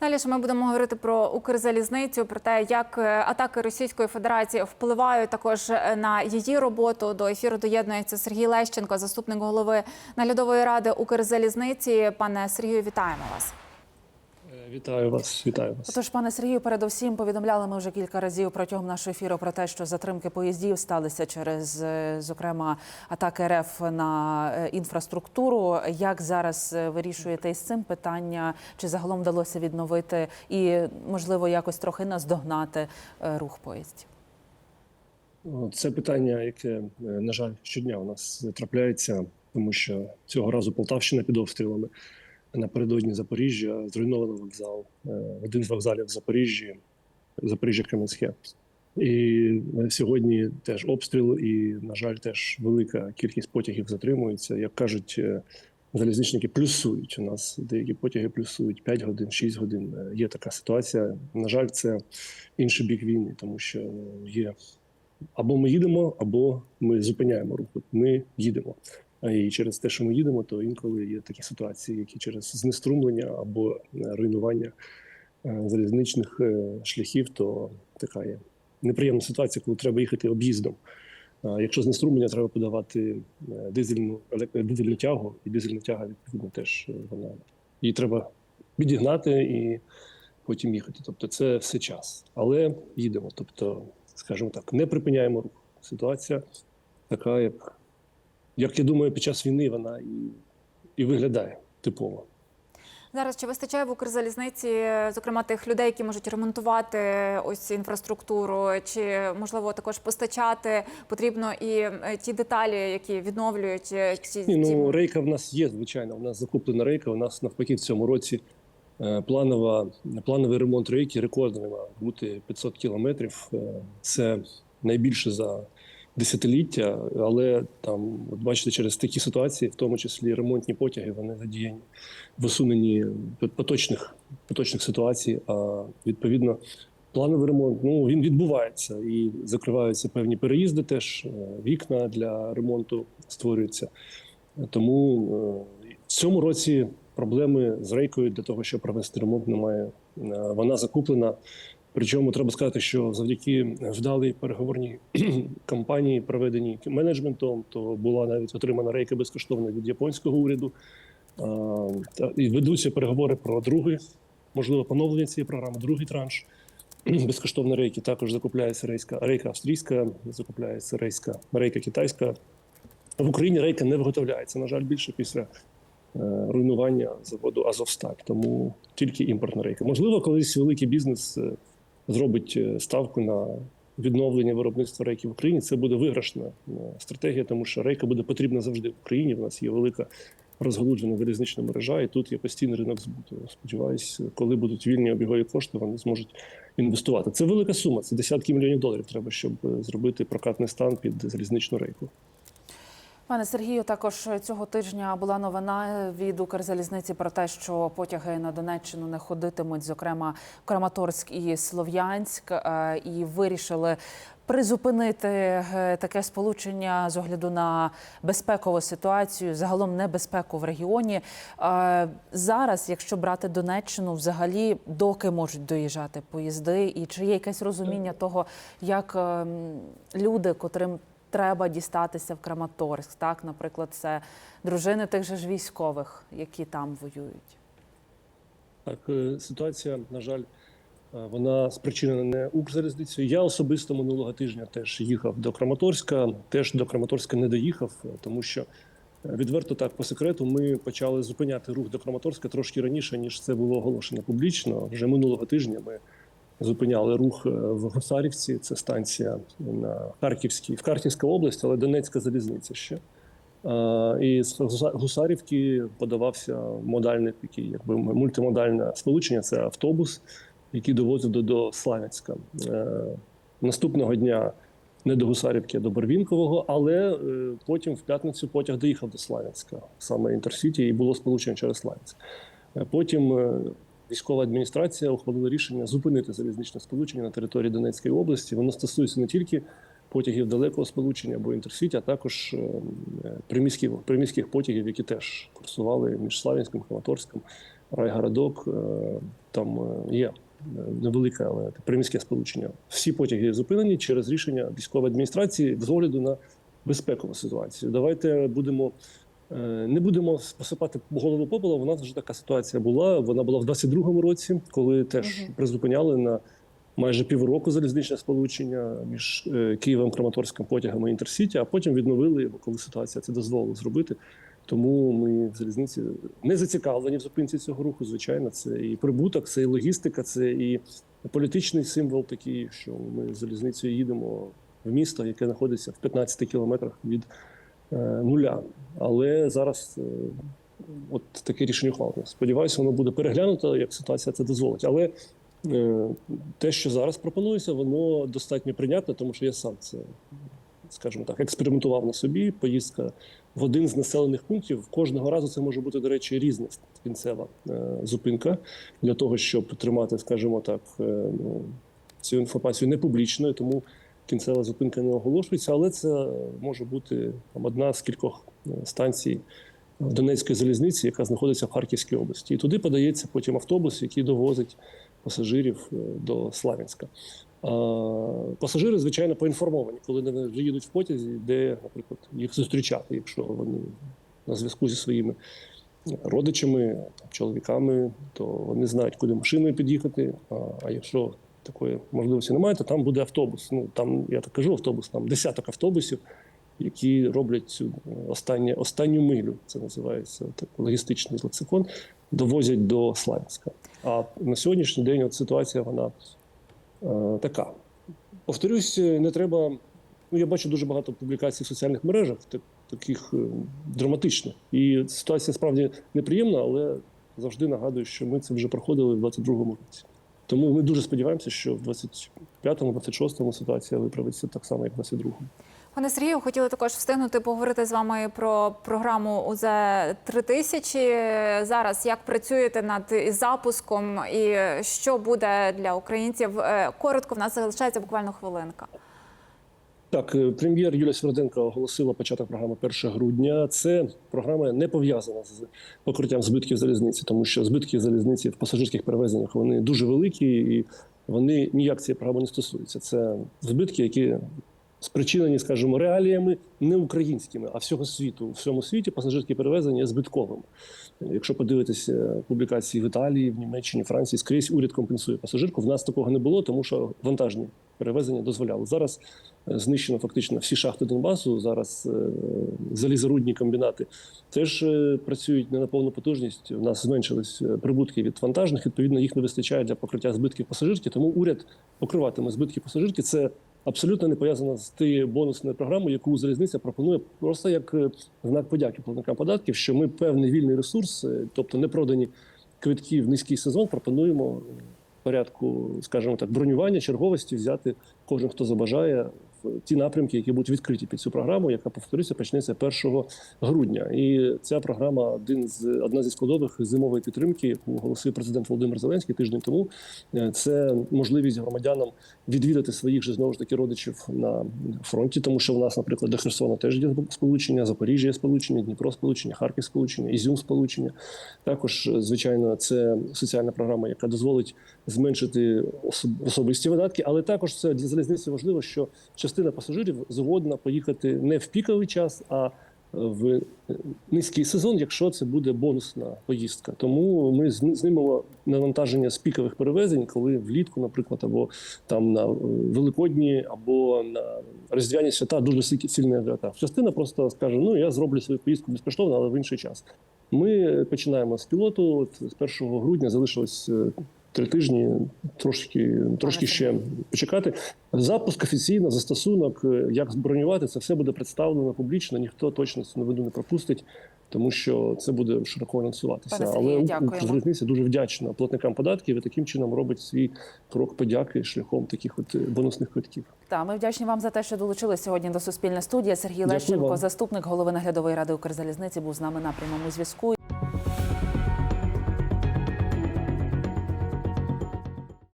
Далі ж ми будемо говорити про Укрзалізницю, про те, як е, атаки Російської Федерації впливають також е, на її роботу. До ефіру доєднується Сергій Лещенко, заступник голови наглядової ради Укрзалізниці. Пане Сергію, вітаємо вас. Вітаю вас, вітаю вас. Отож, пане Сергію, передусім повідомляли ми вже кілька разів протягом нашого ефіру про те, що затримки поїздів сталися через, е, зокрема, атаки РФ на е, інфраструктуру. Як зараз е, вирішуєте із цим питання? Чи загалом вдалося відновити і, можливо, якось трохи наздогнати рух поїздів? Це питання, яке, на жаль, щодня у нас трапляється, тому що цього разу Полтавщина під обстрілами. Напередодні Запоріжжя зруйновано вокзал, е, один з вокзалів Запоріжжі, Запоріжжя Кременське. І е, сьогодні теж обстріл, і, на жаль, теж велика кількість потягів затримується. Як кажуть, е, залізничники плюсують. У нас деякі потяги плюсують 5 годин, 6 годин. Є така ситуація. На жаль, це інший бік війни, тому що є або ми їдемо, або ми зупиняємо рух. Ми їдемо. І через те, що ми їдемо, то інколи є такі ситуації, які через знеструмлення або е, руйнування е, залізничних е, шляхів, то така є неприємна ситуація, коли треба їхати об'їздом. Якщо знеструмлення, треба подавати дизельну дизельну тягу, і дизельна тяга відповідно теж вона її треба відігнати і потім їхати. Тобто, це все час, але їдемо. Тобто, скажімо так, не припиняємо рух. Ситуація така, як, як я думаю, під час війни вона і, і виглядає типово. Зараз чи вистачає в Укрзалізниці, зокрема тих людей, які можуть ремонтувати ось інфраструктуру, чи можливо також постачати потрібно і е, ті деталі, які відновлюють е, ці, Ні, ну рейка в нас є, звичайно. У нас закуплена рейка. У нас навпаки в цьому році е, планова плановий ремонт рейки рекордний має бути 500 кілометрів. Це найбільше за десятиліття, але там, от бачите, через такі ситуації, в тому числі ремонтні потяги, вони задіяні в усуненні поточних поточних ситуацій. А відповідно. Плановий ремонт ну він відбувається і закриваються певні переїзди. Теж е, вікна для ремонту створюються. Тому е, в цьому році проблеми з рейкою для того, щоб провести ремонт, немає. Е, Вона закуплена. Причому треба сказати, що завдяки вдалій переговорній кампанії, проведеній менеджментом, то була навіть отримана рейка безкоштовно від японського уряду. І ведуться переговори про другий, можливо, поновлення цієї програми, другий транш. Безкоштовно рейки також закупляється рейка, рейка австрійська, закупляється рейська, рейка китайська. В Україні рейка не виготовляється, на жаль, більше після е, руйнування заводу Азовсталь. Тому тільки імпортна рейка. Можливо, колись великий бізнес е, зробить е, ставку на відновлення виробництва рейки в Україні. Це буде виграшна е, стратегія, тому що рейка буде потрібна завжди в Україні. В нас є велика розгалуджена залізнична мережа, і тут є постійний ринок збуту. Сподіваюсь, коли будуть вільні обігові кошти, вони зможуть інвестувати. Це велика сума. Це десятки мільйонів доларів. Треба, щоб е, зробити прокатний стан під залізничну рейку. Пане Сергію, також цього тижня була новина від Укрзалізниці про те, що потяги на Донеччину не ходитимуть, зокрема Краматорськ і Слов'янськ, е, і вирішили призупинити е, таке сполучення з огляду на безпекову ситуацію, загалом небезпеку в регіоні. Е, Зараз, якщо брати Донеччину, взагалі доки можуть доїжджати поїзди, і чи є якесь розуміння того, як ем, люди, котрим треба дістатися в Краматорськ. Так, наприклад, це дружини тих же ж військових, які там воюють. Так, е, ситуація, на жаль, е, вона спричинена не Укрзалізницею. Я особисто минулого тижня теж їхав до Краматорська, теж до Краматорська не доїхав, е, тому що відверто так по секрету ми почали зупиняти рух до Краматорська трошки раніше, ніж це було оголошено публічно. Вже минулого тижня ми зупиняли рух е, в Гусарівці. Це станція на Харківській, в Харківська область, але Донецька залізниця ще. І з Гусарівки подавався модальне таке, якби мультимодальне сполучення. Це автобус, який довозив до, до Славянська. Е, Наступного дня не до Гусарівки, а до Барвінкового, але е, потім в п'ятницю потяг доїхав до Славянська, саме інтерсіті, і було сполучення через Славянськ. Потім військова адміністрація ухвалила рішення зупинити залізничне сполучення на території Донецької області. Воно стосується не тільки потягів далекого сполучення або інтерсіті, а також е, приміських, приміських потягів, які теж курсували між Славянськом, Краматорськом райгородок. е, Там е, є е, невелике, але приміське сполучення. Всі потяги зупинені через рішення військової адміністрації з огляду на безпекову ситуацію. Давайте будемо. Е, Не будемо посипати голову попелом. У нас вже така ситуація була. Вона була в 22-му році, коли теж Мгм. призупиняли на майже півроку залізничне сполучення між е, Києвом, Краматорським потягами Інтерсіті, а потім відновили, коли ситуація це дозволила зробити. Тому ми в залізниці не зацікавлені в зупинці цього руху. Звичайно, це і прибуток, це і логістика, це і політичний символ такий, що ми залізницею їдемо в місто, яке знаходиться в 15 кілометрах від нуля. Але зараз е, от таке рішення ухвалено. Сподіваюся, воно буде переглянуто, як ситуація це дозволить. Але е, те, що зараз пропонується, воно достатньо прийнятне, тому що я сам це, скажімо так, експериментував на собі. Поїздка в один з населених пунктів. Кожного разу це може бути, до речі, різна кінцева е, зупинка для того, щоб тримати, скажімо так, е, ну, цю інформацію не публічною, тому кінцева зупинка не оголошується, але це може бути там, одна з кількох е, станцій Донецької залізниці, яка знаходиться в Харківській області. І туди подається потім автобус, який довозить пасажирів е, до Славянська. Пасажири, звичайно, поінформовані, коли вони вже їдуть в потязі, де, наприклад, їх зустрічати, якщо вони на зв'язку зі своїми родичами, чоловіками, то вони знають, куди машиною під'їхати. А якщо такої можливості немає, то там буде автобус. Ну там я так кажу, автобус, там десяток автобусів, які роблять цю е, останнє, останню милю. Це називається так, логістичний лексикон, довозять до Славянська. А на сьогоднішній день от ситуація вона е, така. Повторюсь, е, не треба. Ну, я бачу дуже багато публікацій в соціальних мережах, так, таких е, драматичних. І ситуація справді неприємна, але завжди нагадую, що ми це вже проходили в 22-му році. Тому ми дуже сподіваємося, що в 25-му, 26-му ситуація виправиться так само, як в 22-му. Пане Сергію, хотіли також встигнути поговорити з вами про програму УЗ 3000 Зараз як працюєте над запуском і що буде для українців? Е, Коротко в нас залишається буквально хвилинка. Так, е, прем'єр Юлія Сверденко оголосила початок програми 1 грудня. Це програма не пов'язана з покриттям збитків залізниці, тому що збитки залізниці в пасажирських перевезеннях вони дуже великі і вони ніяк цієї програми не стосуються. Це збитки, які спричинені, скажімо, реаліями не українськими, а всього світу. У всьому світі пасажирські перевезення збитковими. Якщо подивитися публікації в Італії, в Німеччині, Франції, скрізь уряд компенсує пасажирку. В нас такого не було, тому що вантажні перевезення дозволяли. Зараз е, знищено фактично всі шахти Донбасу. Зараз е, залізорудні комбінати теж е, працюють не на повну потужність. У нас зменшились е, прибутки від вантажних. Відповідно, їх не вистачає для покриття збитків пасажирки. Тому уряд покриватиме збитки пасажирки. Це абсолютно не пов'язана з тією бонусною програмою, яку залізниця пропонує просто як е, знак подяки платникам податків, що ми певний вільний ресурс, е, тобто не продані квитки в низький сезон, пропонуємо в порядку, скажімо так, бронювання, черговості взяти кожен, хто забажає ті напрямки, які будуть відкриті під цю програму, яка повторюся, почнеться 1 грудня. І ця програма один з одна зі складових зимової підтримки, яку оголосив президент Володимир Зеленський тиждень тому. Е, Це можливість громадянам відвідати своїх же знову ж таки родичів на фронті, тому що в нас, наприклад, до Херсона теж є сполучення, Запоріжжя є сполучення, Дніпро сполучення, Харків сполучення, Ізюм сполучення. Також, е, звичайно, це соціальна програма, яка дозволить зменшити особисті видатки, але також це для залізниці важливо, що частина пасажирів згодна поїхати не в піковий час, а в е, низький сезон, якщо це буде бонусна поїздка. Тому ми зн- знімемо навантаження з пікових перевезень, коли влітку, наприклад, або там на е, Великодні, або на Різдвяні свята дуже сильний- сильний. Частина просто скаже: ну я зроблю свою поїздку безкоштовно, але в інший час. Ми починаємо з пілоту. От з 1 грудня залишилось е, три тижні, трошки, трошки ще почекати. Запуск офіційно, застосунок, е, як бронювати, це все буде представлено публічно. Ніхто точно цю новину не пропустить, тому що це буде широко анонсуватися. Але. Укрзалізниця дуже вдячна платникам податків і таким чином робить свій крок подяки шляхом таких от е, бонусних квитків. Та ми вдячні вам за те, що долучились сьогодні до Суспільної студії. Сергій Дякую Лещенко, вам. заступник голови наглядової ради Укрзалізниці, був з нами на прямому зв'язку.